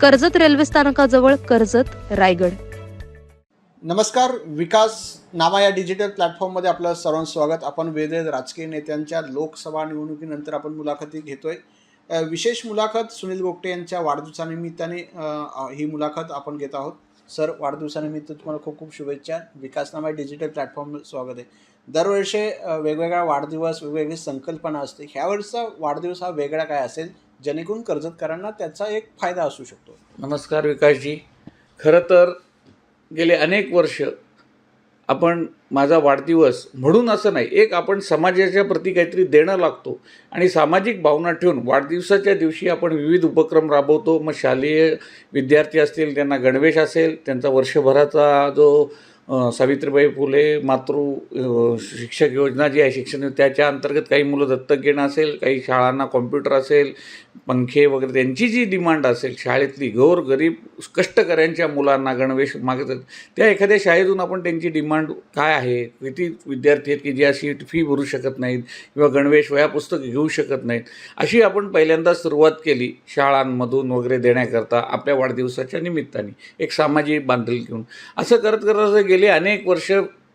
Karjat railway स्थानकाजवळ कर्जत रायगड. नमस्कार विकास नावा या डिजिटल प्लॅटफॉर्ममध्ये आपलं सर्वांचं स्वागत. आपण वेगवेगळ्या राजकीय नेत्यांच्या लोकसभा निवडणुकीनंतर आपण मुलाखती घेतोय. विशेष मुलाखत सुनील गोगटे यांच्या वाढदिवसानिमित्ताने ही मुलाखत आपण घेत आहोत. सर वाढदिवसानिमित्त तुम्हाला खूप खूप शुभेच्छा. विकासनामा या डिजिटल प्लॅटफॉर्म स्वागत आहे. दरवर्षी वेगवेगळा वाढदिवस वेगवेगळी संकल्पना असते. ह्या वाढदिवस हा वेगळा काय असेल? जेणेकरून कर्जतकरांना त्याचा एक फायदा असू शकतो. नमस्कार विकासजी. खरं तर गेले अनेक वर्ष आपण माझा वाढदिवस म्हणून असं नाही एक आपण समाजाच्या प्रती काहीतरी देणं लागतो आणि सामाजिक भावना ठेवून वाढदिवसाच्या दिवशी आपण विविध उपक्रम राबवतो. मग शालेय विद्यार्थी असतील त्यांना गणवेश असेल त्यांचा वर्षभराचा जो सावित्रीबाई फुले मातृ शिक्षक योजना जी आहे शिक्षण त्याच्या अंतर्गत काही मुलं दत्तक घेणं असेल काही शाळांना कॉम्प्युटर असेल पंखे वगैरे त्यांची जी डिमांड असेल शाळेतली गौर गरीब कष्टकऱ्यांच्या मुलांना गणवेश मागतात त्या एखाद्या शाळेतून आपण त्यांची डिमांड काय आहे? किती विद्यार्थी आहेत की जे अशी फी भरू शकत नाहीत किंवा गणवेश वह्या पुस्तक घेऊ शकत नाहीत? अशी आपण पहिल्यांदा सुरुवात केली शाळांमधून वगैरे देण्याकरता आपल्या वाढदिवसाच्या निमित्ताने एक सामाजिक बांधली घेऊन. असं करत करत असं गेले अनेक वर्ष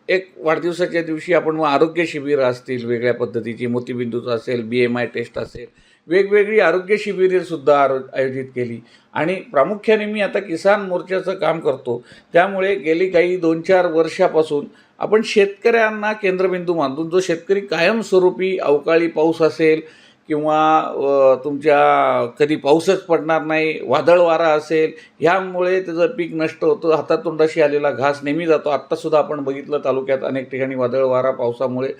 एक वाढदिवसाच्या दिवशी आपण मग आरोग्य शिबिरं असतील वेगळ्या पद्धतीची मोतीबिंदूचं असेल बी एम आय टेस्ट असेल वेगवेगळी आरोग्य शिबिरेसुद्धा आरो आयोजित केली. आणि प्रामुख्याने मी आता किसान मोर्चाचं काम करतो. त्यामुळे गेली काही दोन चार वर्षापासून आपण शेतकऱ्यांना केंद्रबिंदू मानतो जो शेतकरी कायमस्वरूपी अवकाळी पाऊस असेल किंवा तुमच्या कधी पाऊसच पडणार नाही वादळ वारा असेल ह्यामुळे त्याचं पीक नष्ट होतं हातातोंडाशी आलेला घास नेहमी जातो. आत्तासुद्धा आपण बघितलं तालुक्यात अनेक ठिकाणी वादळ वारा पावसामुळे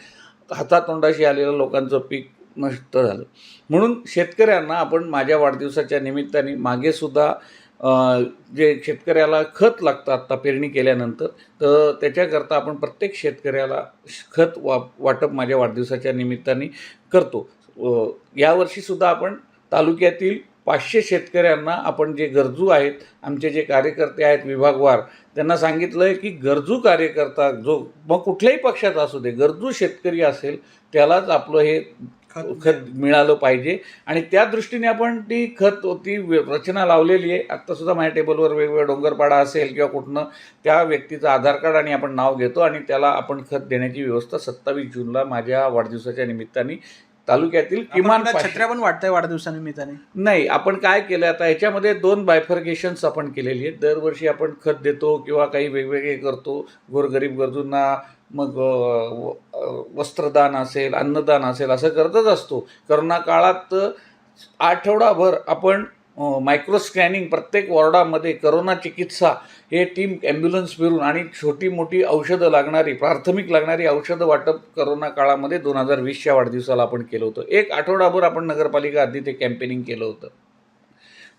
हातातोंडाशी आलेलं लोकांचं पीक नष्ट झालं. म्हणून शेतकऱ्यांना आपण माझ्या वाढदिवसाच्या निमित्ताने मागेसुद्धा जे शेतकऱ्याला खत लागतं आत्ता पेरणी केल्यानंतर तर त्याच्याकरता आपण प्रत्येक शेतकऱ्याला खत वा वाटप माझ्या वाढदिवसाच्या निमित्ताने करतो. यावर्षीसुद्धा आपण तालुक्यातील पाचशे शेतकऱ्यांना आपण जे गरजू आहेत आमचे जे कार्यकर्ते आहेत विभागवार त्यांना सांगितलं आहे की गरजू कार्यकर्ता जो मग कुठल्याही पक्षाचा असू दे गरजू शेतकरी असेल त्यालाच आपलं हे खत मिळालं पाहिजे. आणि त्या दृष्टीने आपण ती खत ती रचना लावलेली आहे. आत्तासुद्धा माझ्या टेबलवर वेगवेगळा डोंगरपाडा असेल किंवा कुठनं त्या व्यक्तीचं आधार कार्ड आणि आपण नाव घेतो आणि त्याला आपण खत देण्याची व्यवस्था सत्तावीस जूनला माझ्या वाढदिवसाच्या निमित्ताने तालुक्यातील किमान छत्र्या पण वाटतंय वाढदिवसानिमित्ताने नाही आपण काय केलं आता ह्याच्यामध्ये दोन बायफर्गेशन्स आपण केलेली आहेत. दरवर्षी आपण खत देतो किंवा काही वेगवेगळे करतो. गोरगरीब गरजूंना मग वस्त्रदान असेल अन्नदान असेल असं करतच असतो. करोना काळात आठवडाभर आपण मायक्रो स्कॅनिंग प्रत्येक वॉर्डामध्ये करोना चिकित्सा हे टीम ॲम्ब्युलन्स फिरून आणि छोटी मोठी औषधं लागणारी प्राथमिक लागणारी औषधं वाटप करोना काळामध्ये दोन हजार वीसच्या वाढदिवसाला आपण केलं होतं. एक आठवडाभर आपण नगरपालिका आधी ते कॅम्पेनिंग केलं होतं.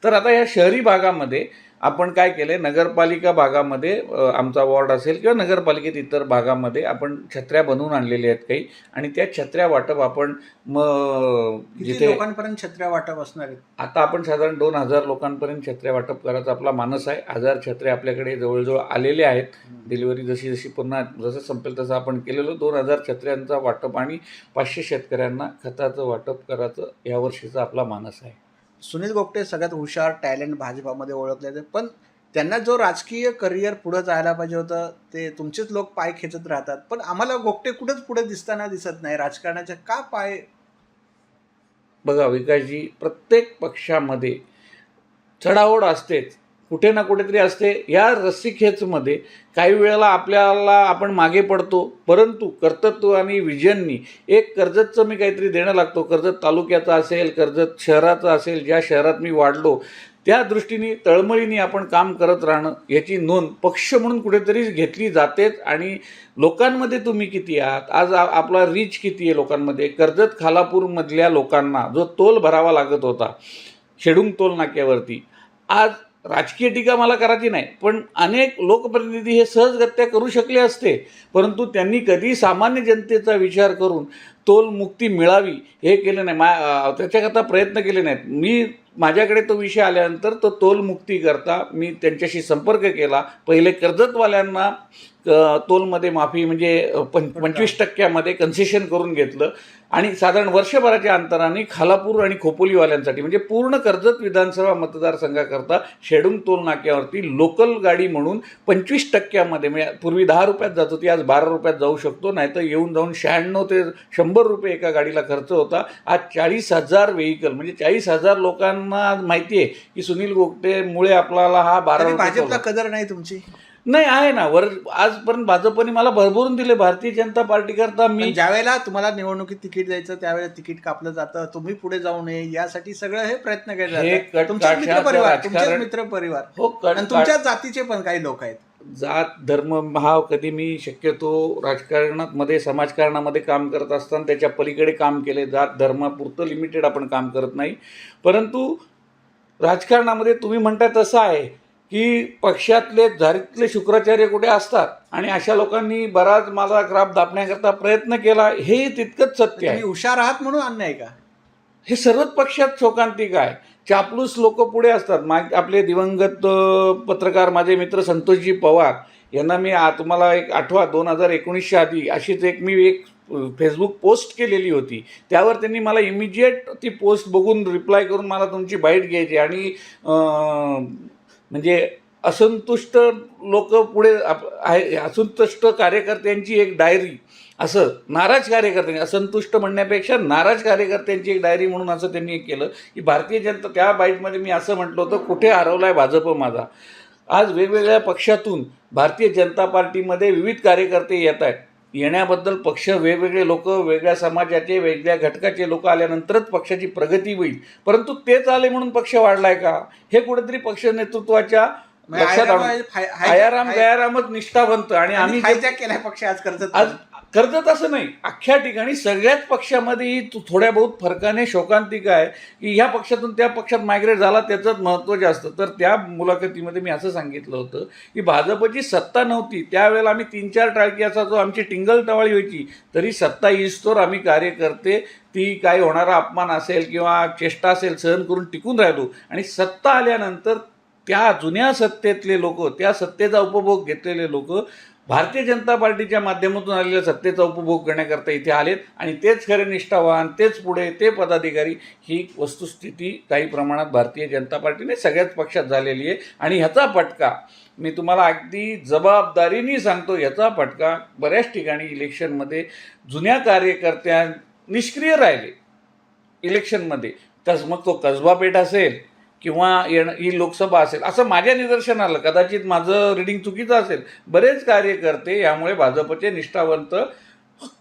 तर आता या शहरी भागामध्ये आपण काय केलं आहे नगरपालिका भागामध्ये आमचा वॉर्ड असेल किंवा नगरपालिकेत इतर भागामध्ये आपण छत्र्या बनवून आणलेल्या आहेत काही. आणि त्या छत्र्या वाटप आपण मग जिथे लोकांपर्यंत छत्र्या वाटप असणार आहेत? आता आपण साधारण दोन हजार लोकांपर्यंत छत्र्या वाटप करायचा आपला मानस आहे. हजार छत्र्या आपल्याकडे जवळजवळ आलेल्या आहेत. डिलिव्हरी जशी जशी पुन्हा जसं संपेल तसं आपण केलेलं. दोन हजार छत्र्यांचा वाटप आणि पाचशे शेतकऱ्यांना खताचं वाटप करायचं यावर्षीचा आपला मानस आहे. सुनील गोपटे सगळ्यात हुशार टॅलेंट भाजपामध्ये ओळखले जाते. पण त्यांना जो राजकीय करिअर पुढं जायला पाहिजे होतं ते तुमचेच लोक पाय खेचत राहतात. पण आम्हाला गोपटे कुठेच पुढे दिसताना दिसत नाही. राजकारणाच्या का पाय? बघा विकासजी प्रत्येक पक्षामध्ये चढाओढ असतेच. कुठे ना कुठेतरी असते. या रस्सीखेचमध्ये काही वेळेला आपल्याला आपण मागे पडतो परंतु कर्तृत्व आणि विजननी एक कर्जतचं मी काहीतरी देणं लागतो. कर्जत तालुक्याचा असेल कर्जत शहराचं असेल ज्या शहरात मी वाढलो त्या दृष्टीने तळमळीने आपण काम करत राहणं याची नोंद पक्ष म्हणून कुठेतरी घेतली जातेच. आणि लोकांमध्ये तुम्ही किती आहात? आज आपला रीच किती आहे लोकांमध्ये? कर्जत खालापूरमधल्या लोकांना जो तोल भरावा लागत होता शेडुंग टोल नाक्यावरती आज राजकीय टीका मला करायची नाही पण अनेक लोकप्रतिनिधी हे सहजगत्या करू शकले असते. परंतु त्यांनी कधी सामान्य जनतेचा विचार करून तोलमुक्ती मिळावी हे केलं नाही. मा त्याच्याकरता प्रयत्न केले नाहीत. मी माझ्याकडे तो विषय आल्यानंतर तो तोलमुक्तीकरता मी त्यांच्याशी संपर्क केला. पहिले कर्जतवाल्यांना तोलमध्ये माफी म्हणजे पं पंचवीस टक्क्यामध्ये कन्सेशन करून घेतलं. आणि साधारण वर्षभराच्या अंतराने खालापूर आणि खोपोलीवाल्यांसाठी म्हणजे पूर्ण कर्जत विधानसभा मतदारसंघाकरता शेडूंग टोल नाक्यावरती लोकल गाडी म्हणून पंचवीस टक्क्यामध्ये म्हणजे पूर्वी दहा रुपयात जात होती आज बारा रुपयात जाऊ शकतो नाहीतर येऊन जाऊन शहाण्णव ते शंभर रुपये एका गाडीला खर्च होता. आज चाळीस हजार व्हेकल म्हणजे चाळीस हजार लोकांना आज माहिती आहे की सुनील गोगटेमुळे आपल्याला हा बारा भाजपला कदर नाही तुमची? नाही आहे ना. वर आजपर्यंत भाजपने मला भरभरून दिले. भारतीय जनता पार्टी करता मी पण ज्यावेळेला तुम्हाला निवडणुकीत तिकीट द्यायचं त्यावेळेला तिकीट कापलं जातं. तुम्ही पुढे जाऊ नये. यासाठी सगळं हे प्रयत्न केले हे परिवार मित्र परिवार. हो तुमच्या जातीचे पण काही लोक आहेत. जात धर्म हा कधी मी शक्यतो राजकारणात मध्ये समाजकारणामध्ये काम करत असताना त्याच्या पलीकडे काम केले. जात धर्मापुरतं लिमिटेड आपण काम करत नाही. परंतु राजकारणामध्ये तुम्ही म्हणता तसं आहे. की पक्षातले झारीतले शुक्राचार्य कुठे असतात? आणि अशा लोकांनी बराच माझा क्राफ दाबण्याकरता प्रयत्न केला हे तितकंच सत्य आहे. हुशार आहात म्हणून अन्याय का? हे सर्वच पक्षात शोकांतिक आहे. चापलूस लोक पुढे असतात. मा आपले दिवंगत पत्रकार माझे मित्र संतोषजी पवार यांना मी आ तुम्हाला एक आठवा दोन हजार एकोणीसच्या आधी अशीच एक मी एक फेसबुक पोस्ट केलेली होती. त्यावर त्यांनी मला इमिजिएट ती पोस्ट बघून रिप्लाय करून मला तुमची बाईट घ्यायची. आणि म्हणजे असंतुष्ट लोक पुढे आप- आहे असंतुष्ट कार्यकर्त्यांची एक डायरी असं नाराज कार्यकर्त्यांनी असंतुष्ट म्हणण्यापेक्षा नाराज कार्यकर्त्यांची एक डायरी म्हणून असं त्यांनी एक केलं की भारतीय जनता त्या बाईटमध्ये मी असं म्हटलं होतं कुठे हरवला आहे भाजप माझा? आज वेगवेगळ्या पक्षातून भारतीय जनता पार्टीमध्ये विविध कार्यकर्ते येत आहेत. येण्याबद्दल पक्ष वेगवेगळे लोक वेगळ्या समाजाचे वेगळ्या घटकाचे लोक आल्यानंतरच पक्षाची प्रगती होईल. परंतु तेच आले म्हणून पक्ष वाढलाय का? हे कुठेतरी पक्ष नेतृत्वाच्या म्हणजे लक्षात आयाराम- आणून. हाय- हाय- आयाराम हाय- गयारामच निष्ठावंत आणि आम्ही केलाय पक्ष आज कर्जत आज कर्जत असं नाही. अख्ख्या ठिकाणी सगळ्याच पक्षामध्ये थोड्या बहुत फरकाने शोकांतिका आहे की ह्या पक्षातून त्या पक्षात मायग्रेट झाला त्याचंच महत्त्व जास्त. तर त्या मुलाखतीमध्ये मी असं सांगितलं होतं की भाजपची सत्ता नव्हती त्यावेळेला आम्ही तीन चार टाळकी असायचो जो आमची टिंगल टवाळी व्हायची तरी सत्ता इस्तोर आम्ही कार्य करते ती काय होणारा अपमान असेल किंवा चेष्टा असेल सहन करून टिकून राहिलो. आणि सत्ता आल्यानंतर त्या जुन्या सत्तेतले लोक त्या सत्तेचा उपभोग घेतलेले लोक भारतीय जनता पार्टीच्या माध्यमातून आलेल्या सत्तेचा उपभोग करण्याकरता इथे आलेत आणि तेच खरे निष्ठावान तेच पुढे ते पदाधिकारी ही वस्तुस्थिती काही प्रमाणात भारतीय जनता पार्टीने सगळ्याच पक्षात झालेली आहे. आणि ह्याचा फटका मी तुम्हाला अगदी जबाबदारीने सांगतो ह्याचा फटका बऱ्याच ठिकाणी इलेक्शनमध्ये जुन्या कार्यकर्त्या निष्क्रिय राहिले. इलेक्शनमध्ये कस मग तो कसबा पेठ असेल किंवा येण ही लोकसभा असेल असं माझ्या निदर्शनाला कदाचित माझं रिडिंग चुकीचं असेल बरेच कार्यकर्ते यामुळे भाजपचे निष्ठावंत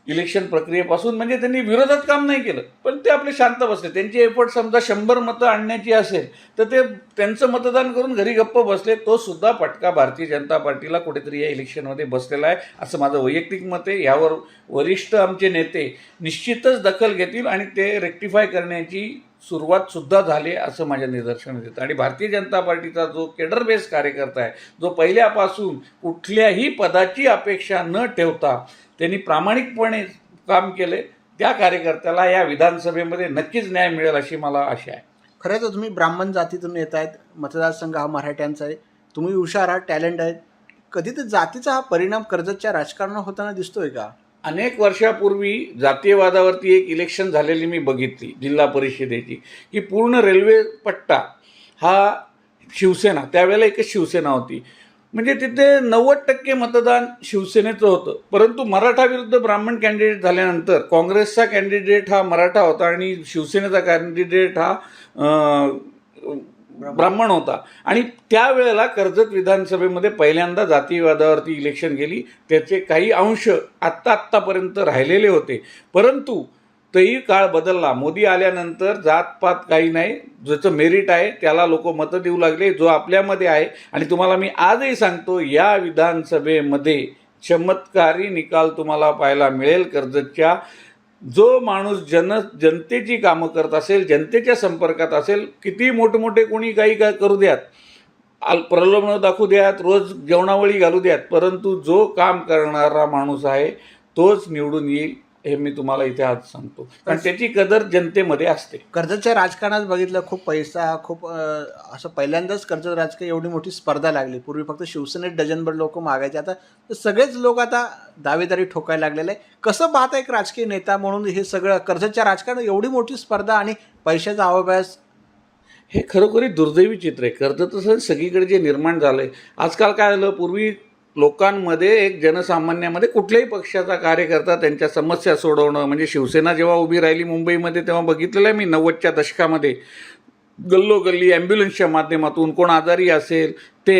इलेक्शन प्रक्रियेपासून म्हणजे त्यांनी विरोधात काम नाही केलं पण ते आपले शांत बसले. त्यांची एफर्ट समजा शंभर मतं आणण्याची असेल तर ते त्यांचं मतदान करून घरी गप्प बसले तो सुद्धा फटका भारतीय जनता पार्टीला कुठेतरी या इलेक्शनमध्ये बसलेला आहे असं माझं वैयक्तिक मत आहे. यावर वरिष्ठ आमचे नेते निश्चितच दखल घेतील आणि ते रेक्टिफाय करण्याची सुरुवातसुद्धा झाली असं माझ्या निदर्शनात येतं. आणि भारतीय जनता पार्टीचा जो केडर बेस कार्यकर्ता आहे जो पहिल्यापासून कुठल्याही पदाची अपेक्षा न ठेवता त्यांनी प्रामाणिकपणे काम केले त्या कार्यकर्त्याला या विधानसभेमध्ये नक्कीच न्याय मिळेल अशी मला आशा आहे. खरं तर तुम्ही ब्राह्मण जातीतून येत आहेत मतदारसंघ हा मराठ्यांचा आहे. तुम्ही हुशार आहात टॅलेंट आहेत. कधी तर जातीचा हा परिणाम कर्जतच्या राजकारणात होताना दिसतोय का? अनेक वर्षापूर्वी जातीयवादावरती एक इलेक्शन झालेली मी बघितली जिल्हा परिषदेची की पूर्ण रेल्वे पट्टा हा शिवसेना त्यावेळेला एकच शिवसेना होती. म्हणजे तिथे नव्वद टक्के मतदान शिवसेनेचं होतं. परंतु मराठा विरुद्ध ब्राह्मण कॅन्डिडेट झाल्यानंतर काँग्रेसचा कॅन्डिडेट हा मराठा होता आणि शिवसेनेचा कॅन्डिडेट हा ब्राह्मण. होता. आणि त्यावेळेला कर्जत विधानसभेमध्ये पहिल्यांदा जातीवादावरती इलेक्शन गेली. त्याचे काही अंश आत्ता आत्तापर्यंत राहिलेले होते. परंतु तोही काळ बदलला. मोदी आल्यानंतर जातपात काही नाही. ज्याचं मेरिट आहे त्याला लोक मतं देऊ लागले. जो आपल्यामध्ये आहे. आणि तुम्हाला मी आजही सांगतो या विधानसभेमध्ये चमत्कारी निकाल तुम्हाला पाहायला मिळेल कर्जतच्या. जो माणूस जन जनतेची कामं करत असेल जनतेच्या संपर्कात असेल किती मोठमोठे कोणी काही काय करू द्यात. आल प्रलोभनं दाखवू द्यात रोज जेवणावळी घालू द्यात परंतु जो काम करणारा माणूस आहे तोच निवडून येईल हे मी तुम्हाला इथे आज सांगतो. कारण त्याची कदर जनतेमध्ये असते. कर्जतच्या राजकारणात बघितलं खूप पैसा खूप असं पहिल्यांदाच कर्जत राजकीय एवढी मोठी स्पर्धा लागली. पूर्वी फक्त शिवसेनेत डझनभर लोक मागायचे. आता सगळेच लोक आता दावेदारी ठोकायला लागलेले आहे कसं पाहता एक राजकीय नेता म्हणून हे सगळं कर्जतच्या राजकारणात एवढी मोठी स्पर्धा आणि पैशाचा अवभ्यास? हे खरोखरी दुर्दैवी चित्र आहे. कर्जत सगळीकडे जे निर्माण झालंय आजकाल काय झालं? पूर्वी लोकांमध्ये एक जनसामान्यामध्ये कुठल्याही पक्षाचा कार्यकर्ता त्यांच्या समस्या सोडवणं म्हणजे शिवसेना जेव्हा उभी राहिली मुंबईमध्ये तेव्हा बघितलेलं आहे मी नव्वदच्या दशकामध्ये. गल्लोगल्ली ॲम्ब्युलन्सच्या माध्यमातून कोण आजारी असेल ते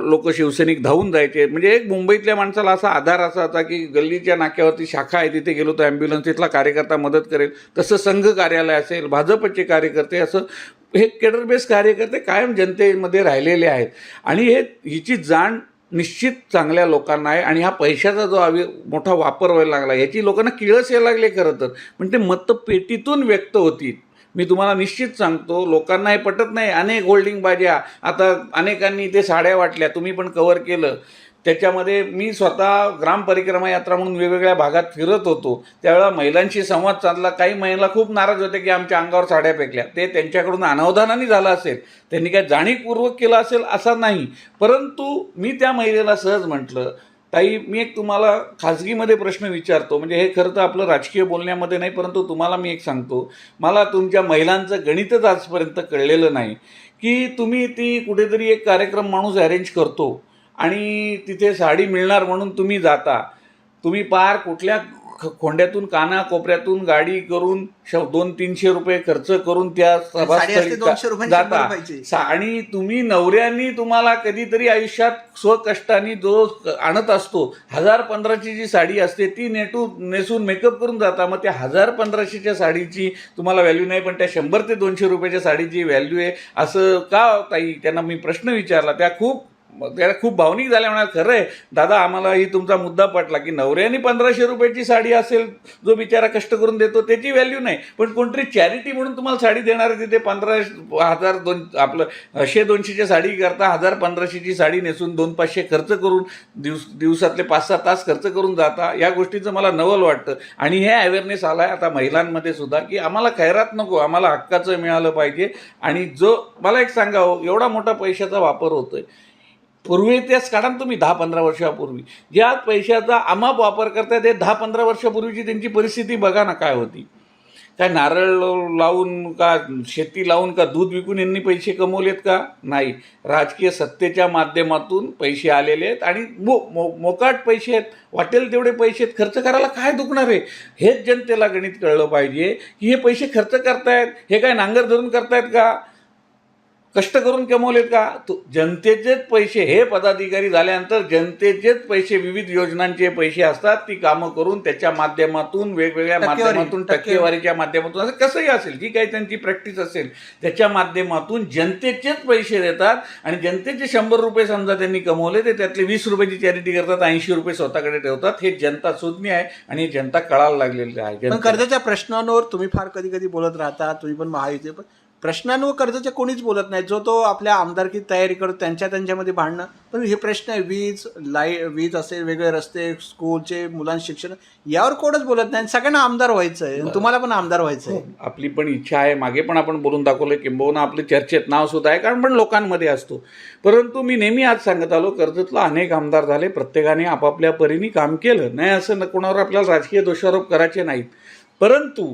लोक शिवसैनिक धावून जायचे. म्हणजे एक मुंबईतल्या माणसाला असा आधार असा होता की गल्लीच्या नाक्यावरती शाखा आहे तिथे गेलो तर ॲम्ब्युलन्स तिथला कार्यकर्ता मदत करेल. तसं संघ कार्यालय असेल भाजपचे कार्यकर्ते असं हे केडर बेस कार्यकर्ते कायम जनतेमध्ये राहिलेले आहेत. आणि हे हिची जाण निश्चित चांगल्या लोकांना आहे आणि हा पैशाचा जो आवी मोठा वापर व्हायला लागला याची लोकांना किळस यायला लागले खरं तर. पण ते मतपेटीतून व्यक्त होतील. मी तुम्हाला निश्चित सांगतो लोकांना हे पटत नाही. अनेक होल्डिंग बाज्या आता अनेकांनी ते साड्या वाटल्या तुम्ही पण कवर केलं. त्याच्यामध्ये मी स्वतः ग्राम परिक्रमा यात्रा म्हणून वेगवेगळ्या भागात फिरत होतो. त्यावेळेला महिलांशी संवाद साधला. काही महिला खूप नाराज होते की आमच्या अंगावर साड्या फेकल्या. ते त्यांच्याकडून अनावधानाने झालं असेल. त्यांनी काय जाणीवपूर्वक केलं असेल असा नाही. परंतु मी त्या महिलेला सहज म्हटलं ताई मी एक तुम्हाला खाजगीमध्ये प्रश्न विचारतो. म्हणजे हे खरं तर आपलं राजकीय बोलण्यामध्ये नाही परंतु तुम्हाला मी एक सांगतो. मला तुमच्या महिलांचं गणितच आजपर्यंत कळलेलं नाही. की तुम्ही ती कुठेतरी एक कार्यक्रम माणूस अरेंज करतो. आणि तिथे साडी मिळणार म्हणून तुम्ही जाता. तुम्ही पार कुठल्या ख- खोंड्यातून काना कोपऱ्यातून गाडी करून दोन तीनशे रुपये खर्च करून त्या सभास्थळी जाता. आणि तुम्ही नवऱ्यांनी तुम्हाला कधीतरी आयुष्यात स्वकष्टाने जो आणत असतो हजार पंधराची जी साडी असते ती नेटू नेसून मेकअप करून जाता. मग त्या हजार पंधराशेच्या साडीची तुम्हाला व्हॅल्यू नाही पण त्या शंभर ते दोनशे रुपयाच्या साडीची व्हॅल्यू आहे. असं का ताई? त्यांना मी प्रश्न विचारला. त्या खूप मग त्याला खूप भावनिक झाल्या म्हणा खरं आहे दादा आम्हालाही तुमचा मुद्दा पटला की नवऱ्याने पंधराशे रुपयाची साडी असेल जो बिचारा कष्ट करून देतो त्याची व्हॅल्यू नाही. पण कोणतरी चॅरिटी म्हणून तुम्हाला साडी देणार आहे तिथे पंधरा हजार दोन आपलं शे दोनशेच्या साडी करता हजार पंधराशेची साडी नेसून दोन पाचशे खर्च करून दिवस दिवसातले पाच सहा तास खर्च करून जाता या गोष्टीचं मला नवल वाटतं. आणि हे अवेअरनेस आला आहे आता महिलांमध्ये सुद्धा की आम्हाला खैरात नको आम्हाला हक्काचं मिळालं पाहिजे. आणि जो मला एक सांगावं हो, एवढा मोठा पैशाचा वापर होतोय. पूर्वी तेच काढा ना तुम्ही दहा पंधरा वर्षापूर्वी. ज्या पैशाचा अमाप वापर करतायत ते दहा पंधरा वर्षापूर्वीची त्यांची परिस्थिती बघा ना काय होती. काय नारळ लावून का शेती लावून का दूध विकून यांनी पैसे कमवलेत का? नाही. राजकीय सत्तेच्या माध्यमातून पैसे आलेले आहेत आणि मो मो मोकाट पैसे आहेत. वाटेल तेवढे पैसे आहेत. खर्च करायला काय दुखणार आहे? हेच जनतेला गणित कळलं पाहिजे की हे पैसे खर्च करतायत. हे काय नांगर धरून करतायत का? कष्ट करून कमवलेत का तो जनतेचेच पैसे हे पदाधिकारी झाल्यानंतर जनतेचेच पैसे विविध योजनांचे पैसे असतात ती कामं करून त्याच्या माध्यमातून वेगवेगळ्या माध्यमातून टक्केवारी. टक्केवारीच्या माध्यमातून असं कसंही असेल जी काही त्यांची प्रॅक्टिस असेल त्याच्या माध्यमातून जनतेचेच पैसे देतात आणि जनतेचे शंभर रुपये समजा त्यांनी कमवले ते त्यातले वीस रुपयाची चॅरिटी करतात ऐंशी रुपये स्वतःकडे ठेवतात हे जनता सुज्ञ आहे आणि जनता कळायला लागलेली आहे. कर्जाच्या प्रश्नांवर तुम्ही फार कधी कधी बोलत राहता तुम्ही पण महायुती पण प्रश्नांवर कर्जाच्या कोणीच बोलत नाही. जो तो आपल्या आमदारकी तयारी करतो त्यांच्या त्यांच्यामध्ये भांडणं पण हे प्रश्न आहे. वीज लाई वीज असेल वेगळे रस्ते स्कूलचे मुलांचे शिक्षण यावर कोणच बोलत नाही. सगळ्यांना आमदार व्हायचं आहे. तुम्हाला पण आमदार व्हायचं आहे. आपली पण इच्छा आहे. मागे पण आपण बोलून दाखवलं किंबहुना आपले चर्चेत नाव सुद्धा आहे कारण पण लोकांमध्ये असतो. परंतु मी नेहमी आज सांगत आलो कर्जतला अनेक आमदार झाले. प्रत्येकाने आपापल्या परीने काम केलं. नाही असं कोणावर आपल्याला राजकीय दोषारोप करायचे नाहीत. परंतु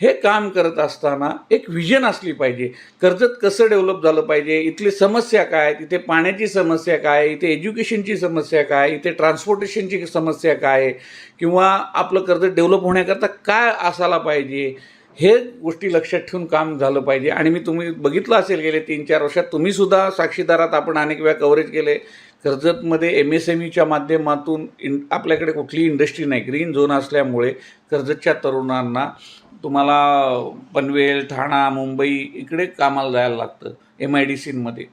हे काम करत असताना एक विजन असली पाहिजे. कर्जत कसं डेव्हलप झालं पाहिजे? इथली समस्या काय? इथे पाण्याची समस्या काय? इथे एज्युकेशनची समस्या काय? इथे ट्रान्सपोर्टेशनची समस्या काय? किंवा आपलं कर्जत डेव्हलप होण्याकरता काय असायला पाहिजे? हे गोष्टी लक्षात ठेवून काम झालं पाहिजे. आणि मी तुम्ही बघितलं असेल गेले तीन चार वर्षात तुम्हीसुद्धा साक्षीदारात आपण अनेक वेळा कव्हरेज केले. कर्जतमध्ये एम एस एम ईच्या माध्यमातून इन आपल्याकडे कुठलीही इंडस्ट्री नाही. ग्रीन झोन असल्यामुळे कर्जतच्या तरुणांना तुम्हाला पनवेल ठाणा मुंबई इकडे कामाला जायला लागतं एम आय डी सीमध्ये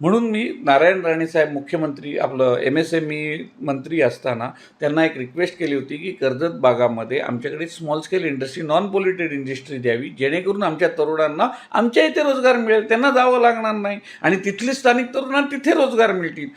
म्हणून मी नारायण राणे साहेब मुख्यमंत्री आपलं एम एस एम ई मंत्री असताना त्यांना एक रिक्वेस्ट केली होती की कर्जत भागामध्ये आमच्याकडे small scale industry non polluted industry द्यावी जेणेकरून आमच्या तरुणांना आमच्या इथे रोजगार मिळेल त्यांना जावं लागणार नाही आणि तिथले स्थानिक तरुणांना तिथे रोजगार मिळतील.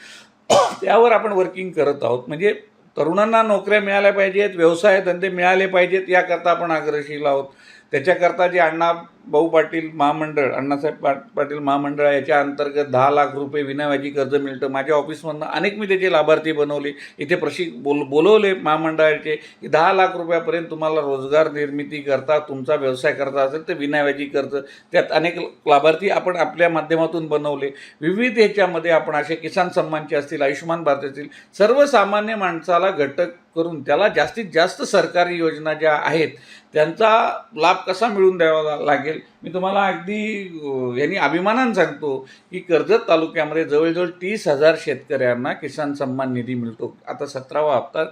त्यावर आपण वर्किंग करत आहोत. म्हणजे तरुणांना नोकऱ्या मिळाल्या पाहिजेत व्यवसाय धंदे मिळाले पाहिजेत याकरता आपण अग्रशील आहोत. त्याच्याकरता जे अण्णा भाऊ पाटील महामंडळ अण्णासाहेब पा पाटील महामंडळ याच्या अंतर्गत दहा लाख रुपये विनाव्याजी कर्ज मिळतं. माझ्या ऑफिसमधनं अनेक मी त्याचे लाभार्थी बनवले. इथे प्रशिक बोल बोलवले महामंडळाचे की दहा लाख रुपयापर्यंत तुम्हाला रोजगार निर्मिती करता तुमचा व्यवसाय करता असेल तर विनाव्याजी कर्ज. त्यात अनेक लाभार्थी आपण आपल्या माध्यमातून बनवले. विविध ह्याच्यामध्ये आपण असे किसान सन्मानचे असतील आयुष्यमान भारत असतील सर्वसामान्य माणसाला घटक करून त्याला जास्तीत जास्त सरकारी योजना ज्या आहेत त्यांचा लाभ कसा मिळून द्यावा लागेल? लागेल मी तुम्हाला अगदी यांनी अभिमानानं सांगतो की कर्जत तालुक्यामध्ये जवळजवळ तीस हजार शेतकऱ्यांना किसान सन्मान निधी मिळतो. आता सतरावा हप्ता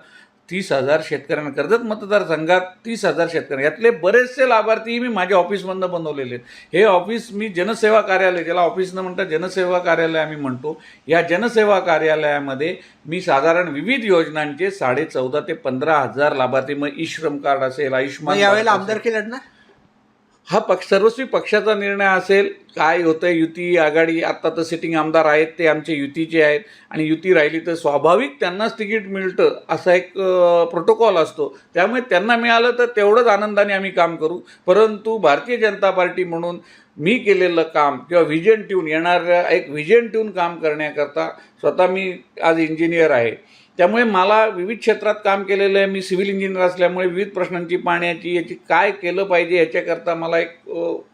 तीस हजार शेतकऱ्यांना कर्जत मतदारसंघात तीस हजार शेतकरी यातले बरेचसे लाभार्थी मी माझ्या ऑफिसमधनं बनवलेले आहेत. हे ऑफिस मी जनसेवा कार्यालय ज्याला ऑफिस न म्हणता जनसेवा कार्यालय आम्ही म्हणतो. या जनसेवा कार्यालयामध्ये मी साधारण विविध योजनांचे साडे चौदा ते पंधरा हजार लाभार्थी मग ई श्रम कार्ड असेल आयुष्यमान यावेळेला असेल. आमदारकी लढणार हा पक्ष सर्वस्वी पक्षाचा निर्णय असेल काय होतंय युती आघाडी आत्ता तर सिटिंग आमदार आहेत ते आमचे युतीचे आहेत आणि युती राहिली तर स्वाभाविक त्यांनाच तिकीट मिळतं असा एक प्रोटोकॉल असतो. त्यामुळे त्यांना मिळालं तर तेवढंच आनंदाने आम्ही काम करू. परंतु भारतीय जनता पार्टी म्हणून मी केलेलं काम किंवा व्हिजन ट्यून येणाऱ्या एक व्हिजन ट्यून काम करण्याकरता स्वतः मी आज इंजिनियर आहे. त्यामुळे मला विविध क्षेत्रात काम केलेलं आहे. मी सिव्हिल इंजिनियर असल्यामुळे विविध प्रश्नांची पाण्याची याची काय केलं पाहिजे याच्याकरता मला एक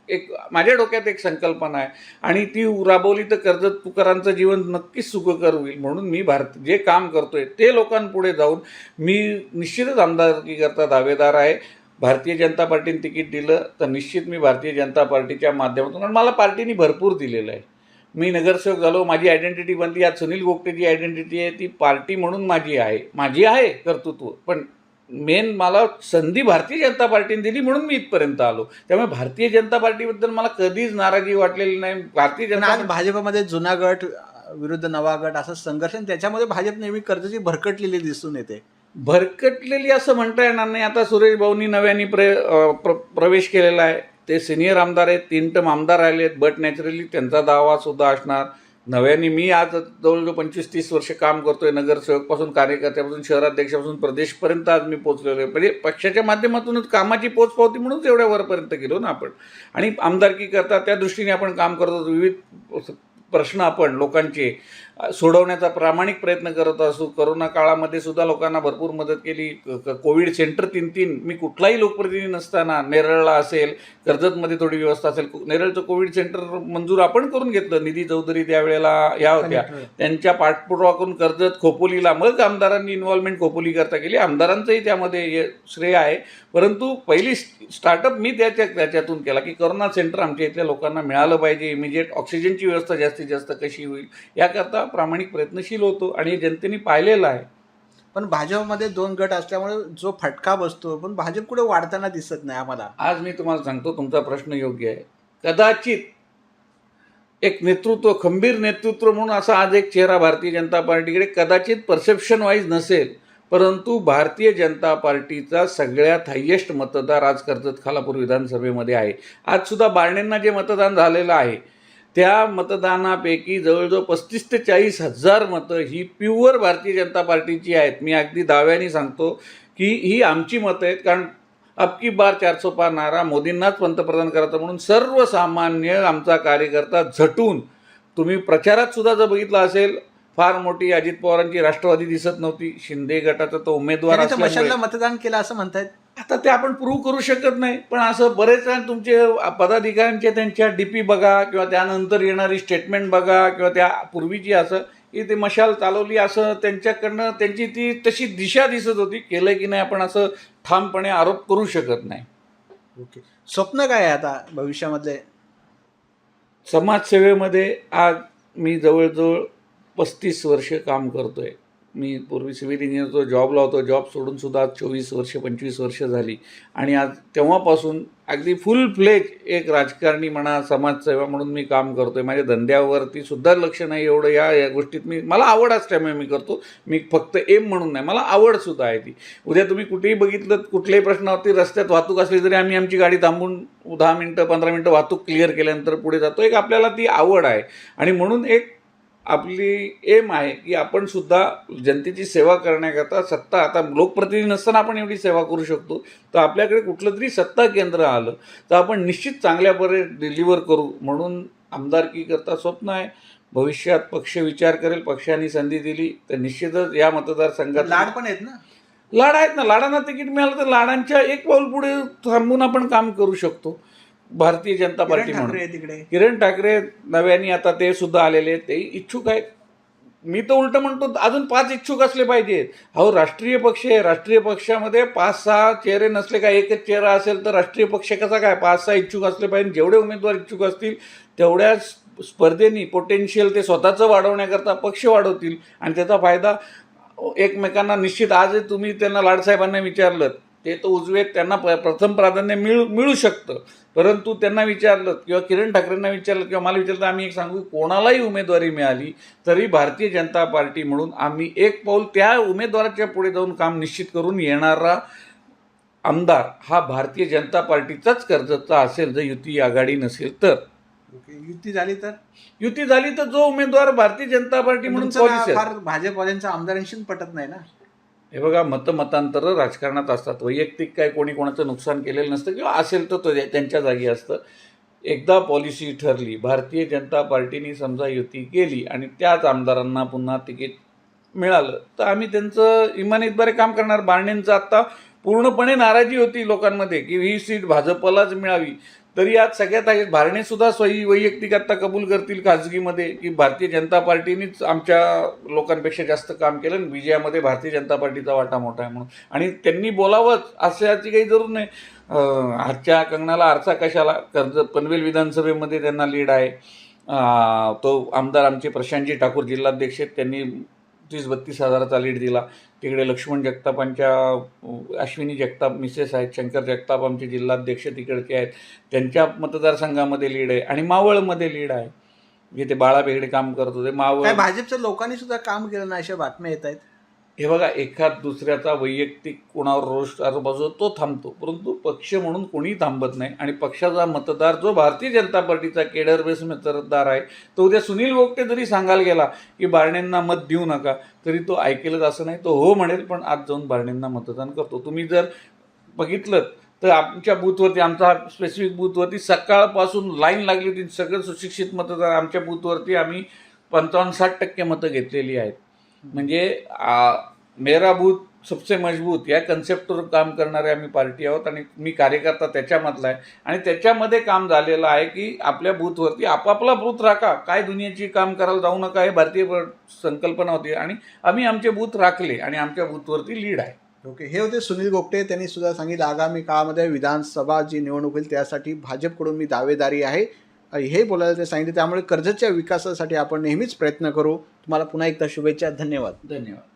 एक माझ्या डोक्यात एक संकल्पना आहे. आणि ती राबवली तर कर्जत पुकारांचं जीवन नक्कीच सुखकर होईल म्हणून मी भारत जे काम करतोय ते लोकांपुढे जाऊन मी निश्चितच आमदारकीकरता दावेदार आहे. भारतीय जनता पार्टीने तिकीट दिलं तर निश्चित मी भारतीय जनता पार्टीच्या माध्यमातून आणि मला पार्टीने भरपूर दिलेलं आहे. मी नगरसेवक झालो माझी आयडेंटिटी बनली. आज सुनील गोगटेची आयडेंटिटी आहे. ती पार्टी म्हणून माझी आहे. माझी आहे कर्तृत्व. पण मेन मला संधी भारतीय जनता पार्टीने दिली म्हणून मी इथपर्यंत आलो. त्यामुळे भारतीय जनता पार्टीबद्दल मला कधीच नाराजी वाटलेली नाही. भारतीय जनता भाजपमध्ये जुना गट विरुद्ध नवा गट असं संघर्ष त्याच्यामध्ये भाजप नेहमी कर्जची भरकटलेली दिसून येते. भरकटलेली असं म्हणता येणार नाही. आता सुरेश भाऊनी नव्याने प्रे अ, प्र प्रवेश केलेला आहे. ते सिनियर आमदार आहेत तीन टम आमदार राहिले आहेत बट नॅचरली त्यांचा दावा सुद्धा असणार. नव्याने मी आज जवळजवळ पंचवीस तीस वर्ष काम करतोय नगरसेवकपासून कार्यकर्त्यापासून शहराध्यक्षापासून प्रदेशपर्यंत आज मी पोचलेलो आहे. म्हणजे पक्षाच्या माध्यमातूनच कामाची पोच पावती म्हणूनच एवढ्या वरपर्यंत गेलो ना आपण. आणि आमदारकी करता त्या दृष्टीने आपण काम करतो विविध प्रश्न आपण लोकांचे सोडवण्याचा प्रामाणिक प्रयत्न करत असू. करोना काळामध्ये सुद्धा लोकांना भरपूर मदत केली. कोविड सेंटर तीन तीन. मी कुठलाही लोकप्रतिनिधी नसताना नेरळला असेल कर्जतमध्ये थोडी व्यवस्था असेल नेरळचं कोविड सेंटर मंजूर आपण करून घेतलं. निधी चौधरी त्यावेळेला या होत्या. त्यांच्या पाठपुरावा करून कर्जत खोपोलीला मग आमदारांनी इन्व्हॉल्वमेंट खोपोली करता केली. आमदारांचंही त्यामध्ये श्रेय आहे. परंतु पहिली स्टार्टअप मी त्याच्या त्याच्यातून केला की करोना सेंटर आमच्या इथल्या लोकांना मिळालं पाहिजे. इमिजिएट ऑक्सिजनची व्यवस्था जास्तीत जास्त कशी होईल याकरता प्रामाणिक प्रयत्नशील होतो आणि जनतेने पाहिलेलं आहे. पण भाजपमध्ये दोन गट असल्यामुळे जो फटका बसतो पण भाजप कुठे वाढताना दिसत नाही आम्हाला. आज मी तुम्हाला सांगतो तुमचा प्रश्न योग्य आहे. कदाचित एक नेतृत्व खंबीर नेतृत्व म्हणून असा आज एक चेहरा भारतीय जनता पार्टीकडे कदाचित परसेप्शन वाईज नसेल परंतु भारतीय जनता पार्टीचा सगळ्यात हायेस्ट मतदार आज कर्जत खालापूर विधानसभेमध्ये आहे. आज सुद्धा बारणेंना जे मतदान झालेलं आहे त्या मतदानापैकी जवळजवळ पस्तीस ते चाळीस हजार मतं ही प्युअर भारतीय जनता पार्टीची आहेत. मी अगदी दाव्याने सांगतो की ही आमची मतं आहेत. कारण अब की बार चारसो पार नारा मोदींनाच पंतप्रधान करायचं म्हणून सर्वसामान्य आमचा कार्यकर्ता झटून तुम्ही प्रचारात सुद्धा जर बघितलं असेल फार मोठी अजित पवारांची राष्ट्रवादी दिसत नव्हती. शिंदे गटाचा तो उमेदवार मतदान केलं असं म्हणतायत. आता ते आपण प्रूव्ह करू शकत नाही. पण असं बरेच तुमचे पदाधिकाऱ्यांचे त्यांच्या डीपी बघा किंवा त्यानंतर येणारी स्टेटमेंट बघा किंवा त्या पूर्वीची असं की ते मशाल चालवली असं त्यांच्याकडनं त्यांची ती तशी दिशा दिसत होती. केलं की नाही आपण असं ठामपणे आरोप करू शकत नाही. ओके. स्वप्न काय आहे आता भविष्यामधले? समाजसेवेमध्ये आज मी जवळजवळ पस्तीस वर्ष काम करतोय. मी पूर्वी सिव्हिल इंजिनियरचा जॉबला होतो जॉब सोडूनसुद्धा आज चोवीस वर्ष पंचवीस वर्ष झाली. आणि आज तेव्हापासून अगदी फुल फ्लेक एक राजकारणी म्हणा समाजसेवा म्हणून मी काम करतोय. माझ्या धंद्यावरती सुद्धा लक्ष नाही एवढं. या या गोष्टीत मी मला आवड असल्यामुळे मी करतो. मी फक्त एम म्हणून नाही मला आवडसुद्धा आहे ती. उद्या तुम्ही कुठेही बघितलं कुठल्याही प्रश्नावरती रस्त्यात वाहतूक असली तरी आम्ही आमची गाडी थांबून दहा मिनटं पंधरा मिनटं वाहतूक क्लिअर केल्यानंतर पुढे जातो. एक आपल्याला ती आवड आहे. आणि म्हणून एक आपली एम आहे की आपण सुद्धा जनतेची सेवा करण्याकरता सत्ता आता लोकप्रतिनिधी नसताना आपण एवढी सेवा करू शकतो. तर आपल्याकडे कुठलं तरी सत्ता केंद्र आलं तर आपण निश्चित चांगल्या बरे डिलिव्हर करू. म्हणून आमदारकी करता स्वप्न आहे. भविष्यात पक्ष विचार करेल पक्षाने संधी दिली तर निश्चितच या मतदारसंघात लाड पण आहेत ना? लाड आहेत ना. लाडांना तिकीट मिळालं तर लाडांच्या एक पाऊल पुढे थांबून आपण काम करू शकतो. भारतीय जनता पार्टी म्हणून. तिकडे. किरण ठाकरे नव्याने आता ते सुद्धा आलेले आहेत. तेही इच्छुक आहेत. मी तर उलट म्हणतो अजून पाच इच्छुक असले पाहिजेत. अहो राष्ट्रीय पक्ष आहे. राष्ट्रीय पक्षामध्ये पाच सहा चेहरे नसले का एकच चेहरा असेल तर राष्ट्रीय पक्ष कसा काय पाच सहा इच्छुक असले पाहिजे जेवढे उमेदवार इच्छुक असतील तेवढ्या स्पर्धेनी पोटेन्शियल ते स्वतःचं वाढवण्याकरता पक्ष वाढवतील. आणि त्याचा फायदा एकमेकांना निश्चित. आजही तुम्ही त्यांना लाडसाहेबांना विचारलं ते तर उजवे त्यांना प- प्रथम प्राधान्य मिळू मिळू शकतं. परंतु त्यांना विचारलं किंवा किरण ठाकरेंना विचारलं किंवा मला विचारलं तर आम्ही एक सांगू कोणालाही उमेदवारी मिळाली तरी भारतीय जनता पार्टी म्हणून आम्ही एक पाऊल त्या उमेदवाराच्या पुढे जाऊन काम निश्चित करून येणारा आमदार हा भारतीय जनता पार्टीचाच कर्जचा असेल जर युती आघाडी नसेल तर. युती झाली तर? युती झाली तर जो उमेदवार भारतीय जनता पार्टी म्हणून भाजपवाल्यांच्या आमदारांशी पटत नाही ना? हे बघा मतमतांतरं राजकारणात असतात. वैयक्तिक काय कोणी कोणाचं नुकसान केलेलं नसतं किंवा असेल तर तो त्यांच्या जागी असतं. एकदा पॉलिसी ठरली भारतीय जनता पार्टीने समजा युती केली आणि त्याच आमदारांना पुन्हा तिकीट मिळालं तर आम्ही त्यांचं इमानीतबारे काम करणार. बारणेंचं आत्ता पूर्णपणे नाराजी होती लोकांमध्ये की ही सीट भाजपलाच मिळावी. तरी यात सगळ्यात आहे भारणे सुद्धा स्वयं वैयक्तिक आता कबूल करतील खाजगीमध्ये की भारतीय जनता पार्टीनेच आमच्या लोकांपेक्षा जास्त काम केलं आणि विजयामध्ये भारतीय जनता पार्टीचा वाटा मोठा आहे म्हणून. आणि त्यांनी बोलावंच अशाची काही जरूर नाही. आजच्या हातच्या कंगणाला आरसा कशाला? कर्ज पनवेल विधानसभेमध्ये त्यांना लीड आहे. तो आमदार आमचे प्रशांतजी ठाकूर जिल्हाध्यक्ष आहेत त्यांनी तीस बत्तीस हजाराचा लीड दिला. तिकडे लक्ष्मण जगतापांच्या अश्विनी जगताप मिसेस आहेत शंकर जगताप आमचे जिल्हाध्यक्ष तिकडचे आहेत. त्यांच्या मतदारसंघामध्ये लीड आहे आणि मावळमध्ये लीड आहे. जिथे बाळा बेगडे काम करत होते मावळ भाजपच्या लोकांनी सुद्धा काम केलं नाही अशा बातम्या येत आहेत? हे बघा एखाद दुसऱ्याचा वैयक्तिक कोणावर रोष आजूबाजू तो थांबतो. परंतु पक्ष म्हणून कोणीही थांबत नाही. आणि पक्षाचा मतदार जो भारतीय जनता पार्टीचा केडर बेस मतदार आहे तो उद्या सुनील गोगटे जरी सांगायला गेला की बारणेंना मत देऊ नका तरी तो ऐकेलच असं नाही. तो हो म्हणेल पण आज जाऊन बारणेंना मतदान करतो. तुम्ही जर बघितलं तर आमच्या बूथवरती आमचा स्पेसिफिक बूथवरती सकाळपासून लाईन लागली होती. सगळं सुशिक्षित मतदार आमच्या बूथवरती आम्ही पंचावन्न साठ टक्के मतं घेतलेली आहेत. म्हणजे मेरा बूथ सबसे मजबूत या कन्सेप्टवर काम करणारे आम्ही पार्टी आहोत आणि मी कार्यकर्ता त्याच्यामधला आहे. आणि त्याच्यामध्ये काम झालेलं आहे की आपल्या बूथवरती आपापला बूथ राखा. काय दुनियेची काम करायला जाऊ नका हे भारतीय संकल्पना होती. आणि आम्ही आमचे बूथ राखले आणि आमच्या बूथवरती लीड आहे. ओके. हे होते सुनील गोपटे. त्यांनी सुद्धा सांगितलं आगामी काळामध्ये विधानसभा जी निवडणूक होईल त्यासाठी भाजपकडून मी दावेदारी आहे. हे बोलायला ते सांगितले त्यामुळे कर्जतच्या विकासासाठी आपण नेहमीच प्रयत्न करू. तुम्हाला पुन्हा एकदा शुभेच्छा. धन्यवाद. धन्यवाद.